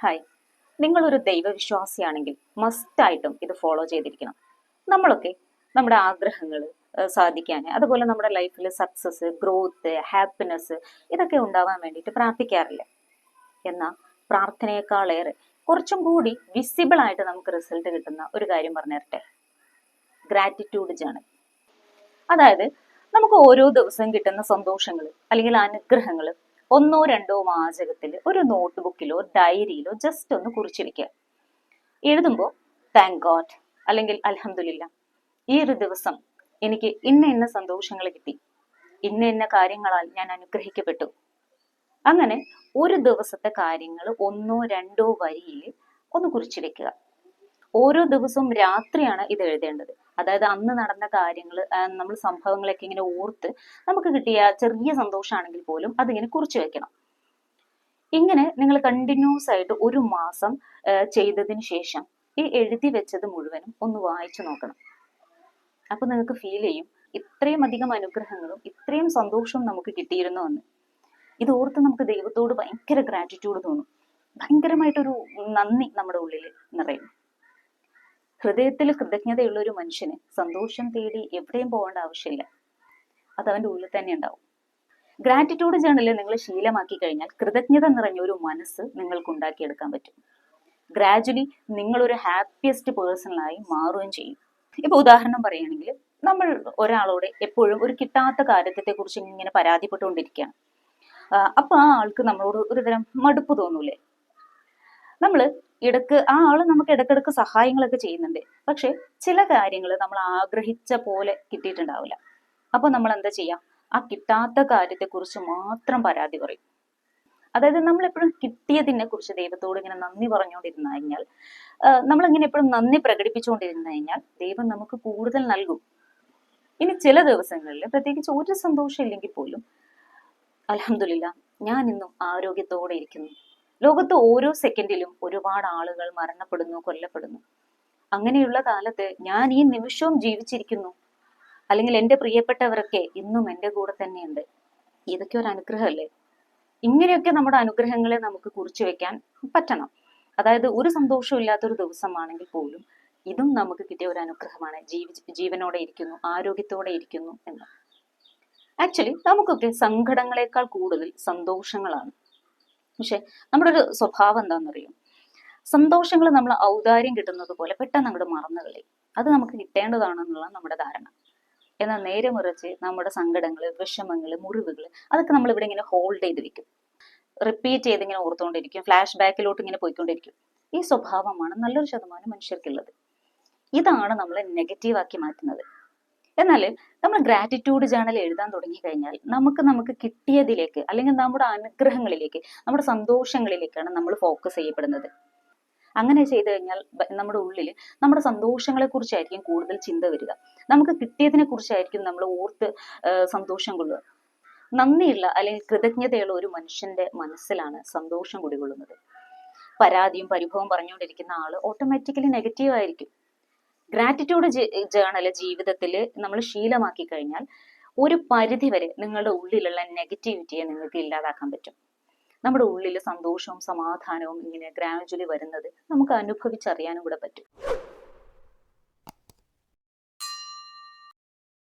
Hi നിങ്ങളൊരു ദൈവവിശ്വാസിയാണെങ്കിൽ മസ്റ്റായിട്ടും ഇത് ഫോളോ ചെയ്തിരിക്കണം. നമ്മളൊക്കെ നമ്മുടെ ആഗ്രഹങ്ങൾ സാധിക്കാൻ അതുപോലെ നമ്മുടെ ലൈഫിൽ സക്സസ് ഗ്രോത്ത് ഹാപ്പിനെസ് ഇതൊക്കെ ഉണ്ടാവാൻ വേണ്ടിയിട്ട് പ്രാർത്ഥിക്കാറില്ല. എന്നാൽ പ്രാർത്ഥനയെക്കാളേറെ കുറച്ചും കൂടി വിസിബിൾ ആയിട്ട് നമുക്ക് റിസൾട്ട് കിട്ടുന്ന ഒരു കാര്യം പറഞ്ഞു തരട്ടെ ഗ്രാറ്റിറ്റ്യൂഡ് ജേണൽ അതായത് നമുക്ക് ഓരോ ദിവസവും കിട്ടുന്ന സന്തോഷങ്ങൾ അല്ലെങ്കിൽ അനുഗ്രഹങ്ങൾ ഒന്നോ രണ്ടോ വാചകത്തിൽ ഒരു നോട്ട് ബുക്കിലോ ഡയറിയിലോ ജസ്റ്റ് ഒന്ന് കുറിച്ച് വെക്കുക. എഴുതുമ്പോൾ താങ്ക് ഗോഡ് അല്ലെങ്കിൽ അലഹമില്ല ഈ ഒരു ദിവസം എനിക്ക് ഇന്ന ഇന്ന സന്തോഷങ്ങൾ കിട്ടി. ഇന്ന ഇന്ന കാര്യങ്ങളാൽ ഞാൻ അനുഗ്രഹിക്കപ്പെട്ടു. അങ്ങനെ ഒരു ദിവസത്തെ കാര്യങ്ങൾ ഒന്നോ രണ്ടോ വരിയിൽ ഒന്ന് കുറിച്ച് വെക്കുക. ഓരോ ദിവസവും രാത്രിയാണ് ഇത് എഴുതേണ്ടത്. അതായത് അന്ന് നടന്ന കാര്യങ്ങൾ നമ്മൾ സംഭവങ്ങളൊക്കെ ഇങ്ങനെ ഓർത്ത് നമുക്ക് കിട്ടിയ ചെറിയ സന്തോഷമാണെങ്കിൽ പോലും അതിങ്ങനെ കുറിച്ചു വെക്കണം. ഇങ്ങനെ നിങ്ങൾ കണ്ടിന്യൂസ് ആയിട്ട് ഒരു മാസം ചെയ്തതിന് ശേഷം ഈ എഴുതി വെച്ചത് മുഴുവനും ഒന്ന് വായിച്ചു നോക്കണം. അപ്പൊ നിങ്ങൾക്ക് ഫീൽ ചെയ്യും ഇത്രയും അധികം അനുഗ്രഹങ്ങളും ഇത്രയും സന്തോഷവും നമുക്ക് കിട്ടിയിരുന്നു എന്ന്. ഇത് ഓർത്ത് നമുക്ക് ദൈവത്തോട് ഭയങ്കര ഗ്രാറ്റിറ്റ്യൂഡ് തോന്നും. ഭയങ്കരമായിട്ടൊരു നന്ദി നമ്മുടെ ഉള്ളിൽ നിറയും ഹൃദയത്തിൽ കൃതജ്ഞതയുള്ള ഒരു മനുഷ്യന് സന്തോഷം തേടി എവിടെയും പോകേണ്ട ആവശ്യമില്ല. അത് അവന്റെ ഉള്ളിൽ തന്നെ ഉണ്ടാവും. ഗ്രാറ്റിറ്റ്യൂഡ് ജേണൽ നിങ്ങൾ ശീലമാക്കി കഴിഞ്ഞാൽ കൃതജ്ഞത നിറഞ്ഞ ഒരു മനസ്സ് നിങ്ങൾക്ക് ഉണ്ടാക്കിയെടുക്കാൻ പറ്റും. ഗ്രാജുവലി നിങ്ങളൊരു ഹാപ്പിയസ്റ്റ് പേഴ്സണലായി മാറുകയും ചെയ്യും. ഇപ്പൊ ഉദാഹരണം പറയുകയാണെങ്കിൽ നമ്മൾ ഒരാളോട് എപ്പോഴും ഒരു കിട്ടാത്ത കാര്യത്തെ കുറിച്ച് ഇങ്ങനെ പരാതിപ്പെട്ടുകൊണ്ടിരിക്കുകയാണ്. അപ്പൊ ആ ആൾക്ക് നമ്മളോട് ഒരുതരം മടുപ്പ് തോന്നൂലേ? നമ്മൾ ഇടയ്ക്ക് ആ ആൾ നമുക്ക് ഇടക്കിടക്ക് സഹായങ്ങളൊക്കെ ചെയ്യുന്നുണ്ട്. പക്ഷെ ചില കാര്യങ്ങൾ നമ്മൾ ആഗ്രഹിച്ച പോലെ കിട്ടിയിട്ടുണ്ടാവില്ല. അപ്പൊ നമ്മൾ എന്താ ചെയ്യാം? ആ കിട്ടാത്ത കാര്യത്തെക്കുറിച്ച് മാത്രം പരാതി പറയും. അതായത് നമ്മൾ എപ്പോഴും കിട്ടിയതിനെ കുറിച്ച് ദൈവത്തോട് ഇങ്ങനെ നന്ദി പറഞ്ഞുകൊണ്ടിരുന്നു കഴിഞ്ഞാൽ നമ്മൾ ഇങ്ങനെ എപ്പോഴും നന്ദി പ്രകടിപ്പിച്ചുകൊണ്ടിരുന്നു കഴിഞ്ഞാൽ ദൈവം നമുക്ക് കൂടുതൽ നൽകും. ഇനി ചില ദിവസങ്ങളിൽ പ്രത്യേകിച്ച് ഒരു സന്തോഷം ഇല്ലെങ്കിൽ പോലും അലഹമില്ല ഞാൻ ഇന്നും ആരോഗ്യത്തോടെ ഇരിക്കുന്നു. ലോകത്ത് ഓരോ സെക്കൻഡിലും ഒരുപാട് ആളുകൾ മരണപ്പെടുന്നു കൊല്ലപ്പെടുന്നു. അങ്ങനെയുള്ള കാലത്ത് ഞാൻ ഈ നിമിഷവും ജീവിച്ചിരിക്കുന്നു. അല്ലെങ്കിൽ എന്റെ പ്രിയപ്പെട്ടവരൊക്കെ ഇന്നും എന്റെ കൂടെ തന്നെയുണ്ട്. ഇതൊക്കെ ഒരു അനുഗ്രഹമല്ലേ? ഇങ്ങനെയൊക്കെ നമ്മുടെ അനുഗ്രഹങ്ങളെ നമുക്ക് കുറിച്ചു വെക്കാൻ പറ്റണം. അതായത് ഒരു സന്തോഷവും ഇല്ലാത്തൊരു ദിവസമാണെങ്കിൽ പോലും ഇതും നമുക്ക് കിട്ടിയ ഒരു അനുഗ്രഹമാണ്. ജീവി ജീവനോടെ ഇരിക്കുന്നു ആരോഗ്യത്തോടെ ഇരിക്കുന്നു എന്ന്. ആക്ച്വലി നമുക്കൊക്കെ സങ്കടങ്ങളെക്കാൾ കൂടുതൽ സന്തോഷങ്ങളാണ്. പക്ഷെ നമ്മുടെ ഒരു സ്വഭാവം എന്താണെന്നറിയോ സന്തോഷങ്ങൾ നമ്മൾ ഔദാര്യം കിട്ടുന്നത് പോലെ പെട്ടെന്ന് അങ്ങോട്ട് മറന്നു കളയും. അത് നമുക്ക് കിട്ടേണ്ടതാണെന്നുള്ള നമ്മുടെ ധാരണ. എന്നാൽ നേരെ മുറിച്ച് നമ്മുടെ സങ്കടങ്ങൾ വിഷമങ്ങൾ മുറിവുകൾ അതൊക്കെ നമ്മൾ ഇവിടെ ഇങ്ങനെ ഹോൾഡ് ചെയ്ത് വെക്കും. റിപ്പീറ്റ് ചെയ്ത് ഇങ്ങനെ ഓർത്തുകൊണ്ടിരിക്കും ഫ്ലാഷ് ബാക്കിലോട്ട് ഇങ്ങനെ പോയിക്കൊണ്ടിരിക്കും. ഈ സ്വഭാവമാണ് നല്ലൊരു ശതമാനം മനുഷ്യർക്കുള്ളത്. ഇതാണ് നമ്മളെ നെഗറ്റീവ് ആക്കി മാറ്റുന്നത്. എന്നാൽ നമ്മൾ ഗ്രാറ്റിറ്റ്യൂഡ് ജേണൽ എഴുതാൻ തുടങ്ങി കഴിഞ്ഞാൽ നമുക്ക് നമുക്ക് കിട്ടിയതിലേക്ക് അല്ലെങ്കിൽ നമ്മുടെ അനുഗ്രഹങ്ങളിലേക്ക് നമ്മുടെ സന്തോഷങ്ങളിലേക്കാണ് നമ്മൾ ഫോക്കസ് ചെയ്യപ്പെടുന്നത്. അങ്ങനെ ചെയ്തു കഴിഞ്ഞാൽ നമ്മുടെ ഉള്ളിൽ നമ്മുടെ സന്തോഷങ്ങളെ കുറിച്ചായിരിക്കും കൂടുതൽ ചിന്ത വരിക. നമുക്ക് കിട്ടിയതിനെ കുറിച്ചായിരിക്കും നമ്മൾ ഓർത്ത് സന്തോഷം കൊള്ളുക. നന്ദിയുള്ള അല്ലെങ്കിൽ കൃതജ്ഞതയുള്ള ഒരു മനുഷ്യന്റെ മനസ്സിലാണ് സന്തോഷം കുടികൊള്ളുന്നത്. പരാതിയും പരിഭവം പറഞ്ഞുകൊണ്ടിരിക്കുന്ന ആൾ ഓട്ടോമാറ്റിക്കലി നെഗറ്റീവ് ആയിരിക്കും. ഗ്രാറ്റിറ്റ്യൂഡ് ജേണൽ ജീവിതത്തിൽ നമ്മൾ ശീലമാക്കി കഴിഞ്ഞാൽ ഒരു പരിധി വരെ നിങ്ങളുടെ ഉള്ളിലുള്ള നെഗറ്റിവിറ്റിയെ നിങ്ങൾക്ക് ഇല്ലാതാക്കാൻ പറ്റും. നമ്മുടെ ഉള്ളിൽ സന്തോഷവും സമാധാനവും ഇങ്ങനെ ഗ്രാജുവലി വരുന്നത് നമുക്ക് അനുഭവിച്ചറിയാനും കൂടെ പറ്റും.